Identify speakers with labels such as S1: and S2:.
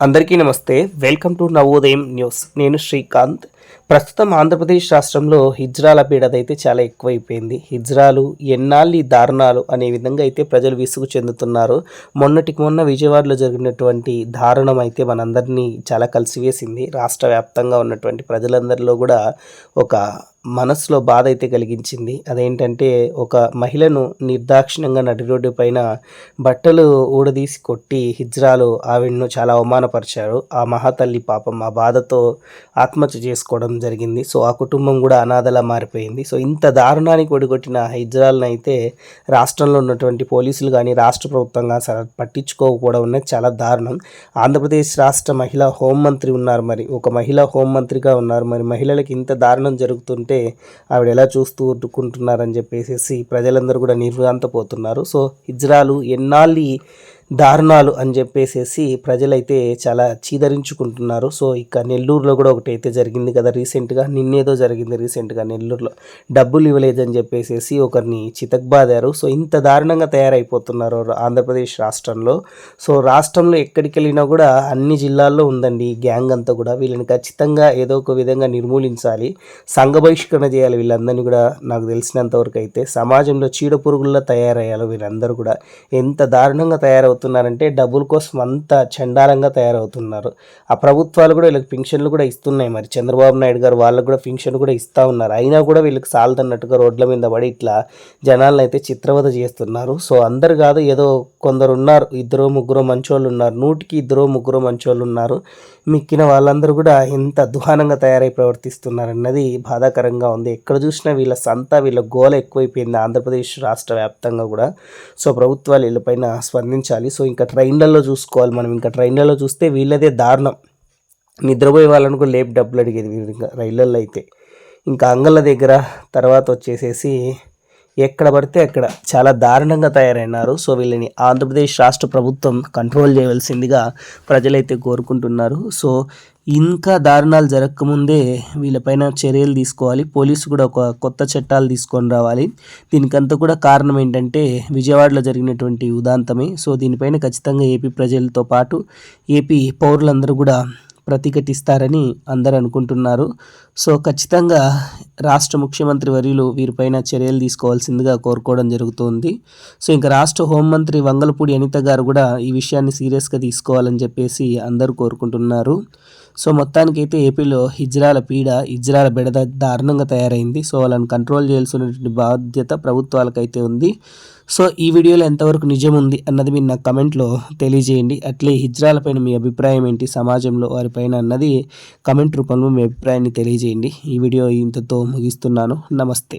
S1: అందరికీ నమస్తే. Welcome to Navodayam news. నేను శ్రీకాంత్. ప్రస్తుతం ఆంధ్రప్రదేశ్ రాష్ట్రంలో హిజ్రాల పీడదైతే చాలా ఎక్కువైపోయింది. హిజ్రాలు ఎన్నాళ్ళు దారుణాలు అనే విధంగా అయితే ప్రజలు విసుగు చెందుతున్నారు. మొన్నటికి మొన్న విజయవాడలో జరిగినటువంటి దారుణం అయితే మనందరినీ చాలా కలిసివేసింది. రాష్ట్ర వ్యాప్తంగా ఉన్నటువంటి ప్రజలందరిలో కూడా ఒక మనసులో బాధ అయితే కలిగించింది. అదేంటంటే ఒక మహిళను నిర్దాక్షిణ్యంగా నడి రోడ్డు పైన బట్టలు ఊడదీసి కొట్టి హిజ్రాలు ఆవిడను చాలా అవమానపరిచారు. ఆ మహాతల్లి పాపం ఆ బాధతో ఆత్మహత్య చేసుకోవడం జరిగింది. సో ఆ కుటుంబం కూడా అనాథలా మారిపోయింది. సో ఇంత దారుణానికి ఒడిగొట్టిన హిజ్రాలను అయితే రాష్ట్రంలో ఉన్నటువంటి పోలీసులు కానీ రాష్ట్ర ప్రభుత్వం కానీ పట్టించుకోకపోవడం అనేది చాలా దారుణం. ఆంధ్రప్రదేశ్ రాష్ట్ర మహిళా హోంమంత్రి ఉన్నారు మరి. ఒక మహిళా హోంమంత్రిగా ఉన్నారు మరి. మహిళలకు ఇంత దారుణం జరుగుతుంటే ఆవిడ ఎలా చూస్తూ ఊరుకుంటున్నారని చెప్పేసి ప్రజలందరూ కూడా నిర్వాంతపోతున్నారు. సో హిజ్రాలు ఎన్నాళ్ళు దారుణాలు అని చెప్పేసేసి ప్రజలైతే చాలా చీదరించుకుంటున్నారు. సో ఇక నెల్లూరులో కూడా ఒకటి అయితే జరిగింది కదా రీసెంట్గా. నిన్నేదో జరిగింది రీసెంట్గా నెల్లూరులో. డబ్బులు ఇవ్వలేదని చెప్పేసేసి ఒకరిని చితక్బాదారు. సో ఇంత దారుణంగా తయారైపోతున్నారు ఆంధ్రప్రదేశ్ రాష్ట్రంలో. సో రాష్ట్రంలో ఎక్కడికి వెళ్ళినా కూడా అన్ని జిల్లాల్లో ఉందండి ఈ గ్యాంగ్ అంతా కూడా. వీళ్ళని ఖచ్చితంగా ఏదో ఒక విధంగా నిర్మూలించాలి. సంఘ బహిష్కరణ చేయాలి వీళ్ళందరినీ కూడా నాకు తెలిసినంతవరకు అయితే. సమాజంలో చీడ పురుగుల్లో తయారయ్యాలి వీళ్ళందరూ కూడా. ఎంత దారుణంగా తయారవుతున్నారంటే డబ్బుల కోసం అంత చండాలంగా తయారవుతున్నారు. ఆ ప్రభుత్వాలు కూడా వీళ్ళకి పింఛన్లు కూడా ఇస్తున్నాయి మరి. చంద్రబాబు నాయుడు గారు వాళ్ళకు కూడా పింఛన్ కూడా ఇస్తూ ఉన్నారు. అయినా కూడా వీళ్ళకి సాలదన్నట్టుగా రోడ్ల మీద పడి ఇట్లా జనాలను అయితే చిత్రవద చేస్తున్నారు. సో అందరు కాదు ఏదో కొందరు ఉన్నారు ఇద్దరు ముగ్గురు మంచోళ్ళు ఉన్నారు నూటికి ఇద్దరు ముగ్గురు మంచోళ్ళు ఉన్నారు మిక్కిన వాళ్ళందరూ కూడా ఎంత అధ్వానంగా తయారై ప్రవర్తిస్తున్నారు అన్నది బాధాకరంగా ఉంది. ఎక్కడ చూసినా వీళ్ళ సంత వీళ్ళ గోల ఎక్కువైపోయింది ఆంధ్రప్రదేశ్ రాష్ట్ర వ్యాప్తంగా కూడా. సో ప్రభుత్వాలు వీళ్ళపైన స్పందించాలి. సో ఇంకా ట్రైన్లలో చూసుకోవాలి మనం. ఇంకా ట్రైన్లలో చూస్తే వీళ్ళదే దారుణం. నిద్రపోయే వాళ్ళను కూడా లేపు డబ్బులు అడిగేది వీళ్ళు ఇంకా రైళ్ళల్లో అయితే. ఇంకా అంగళ్ళ దగ్గర తర్వాత వచ్చేసేసి ఎక్కడ పడితే అక్కడ చాలా దారుణంగా తయారైనారు. సో వీళ్ళని ఆంధ్రప్రదేశ్ రాష్ట్ర ప్రభుత్వం కంట్రోల్ చేయవలసిందిగా ప్రజలైతే కోరుకుంటున్నారు. సో ఇంకా దారుణాలు జరగకముందే వీళ్ళపైన చర్యలు తీసుకోవాలి. పోలీసు కూడా ఒక కొత్త చట్టాలు తీసుకొని రావాలి. దీనికంతా కూడా కారణం ఏంటంటే విజయవాడలో జరిగినటువంటి ఉదాంతమే. సో దీనిపైన ఖచ్చితంగా ఏపీ ప్రజలతో పాటు ఏపీ పౌరులందరూ కూడా ప్రతిఘటిస్తారని అందరూ అనుకుంటున్నారు. సో ఖచ్చితంగా రాష్ట్ర ముఖ్యమంత్రి వర్యులు వీరిపైన చర్యలు తీసుకోవాల్సిందిగా కోరుకోవడం జరుగుతుంది. సో ఇంకా రాష్ట్ర హోంమంత్రి వంగలపూడి అనిత గారు కూడా ఈ విషయాన్ని సీరియస్గా తీసుకోవాలని చెప్పేసి అందరూ కోరుకుంటున్నారు. సో మొత్తానికైతే ఏపీలో హిజ్రాల పీడ హిజ్రాల బెడద దారుణంగా తయారైంది. సో వాళ్ళని కంట్రోల్ చేయాల్సినటువంటి బాధ్యత ప్రభుత్వాలకైతే ఉంది. సో ఈ వీడియోలో ఎంతవరకు నిజం ఉంది అన్నది మీరు నాకు కమెంట్లో తెలియజేయండి. అట్లే హిజ్రాలపైన మీ అభిప్రాయం ఏంటి సమాజంలో వారిపైన అన్నది కమెంట్ రూపంలో మీ అభిప్రాయాన్ని తెలియజేయండి. ఈ వీడియో ఇంతతో ముగిస్తున్నాను. నమస్తే.